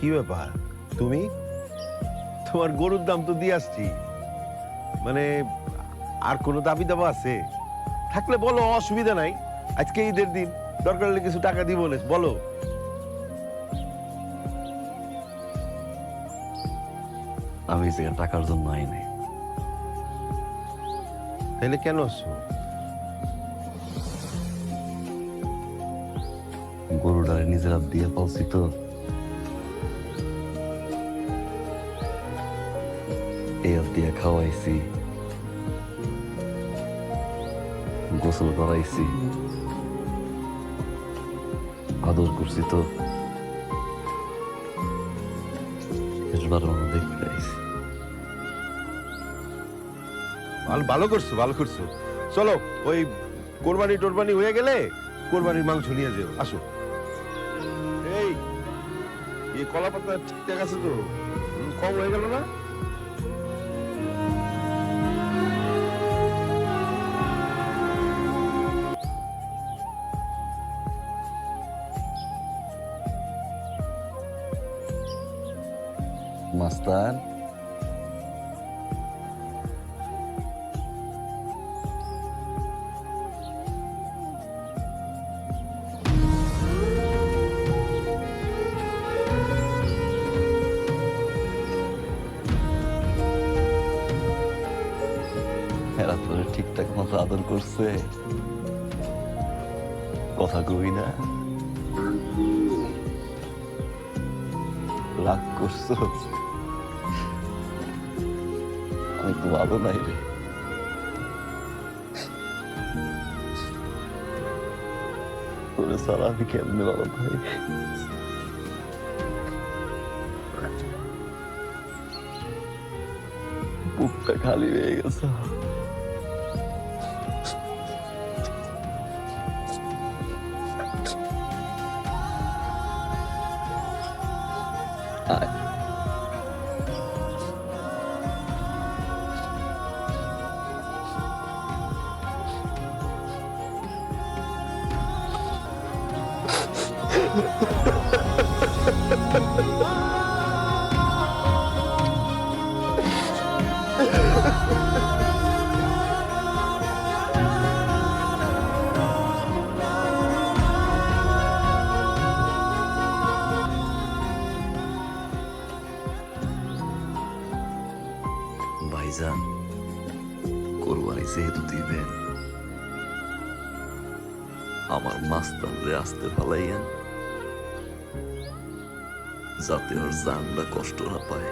কি ব্যাপার? তুমি? তোমার গরুর দাম তো দিয়ে আসছি। মানে আর কোনো দাবি দাবা আছে? থাকলে বলো অসুবিধা নাই। আজকে ঈদের দিন দরকার হলে কিছু টাকা দিব বলো আমি জায়গায় টাকার জন্য আই নাই তাহলে কেন আসছো? গরুটারে নিজেরা দিয়ে পালছি তো। এই দিয়ে খাওয়াইছি গোসল করাইছি আদর করছি তো শেষবার মতো দেখতে ভালো ভালো করছ ভালো করছ চলো ওই কোরবানি টোরবানি হয়ে গেলে কোরবানির মাংস নিয়ে যেও আসো এই এই কলা পাতা ঠিকঠাক আছে তো কম হয়ে গেল না মাস্তান। এরা তোরে ঠিকঠাক মতো আদর করছে। কথা কই না? রাগ করছ? আমি তো ভালো নাই রে তোরে সারা আমি কেমনে ভালো ভাই বুকটা খালি হয়ে গেছে ভাইজান কোরবানি যেহেতু দিবেন আমার মাস্তানরে আসতে ফালাইয়েন যাতে ওর জানটা কষ্ট না পায়।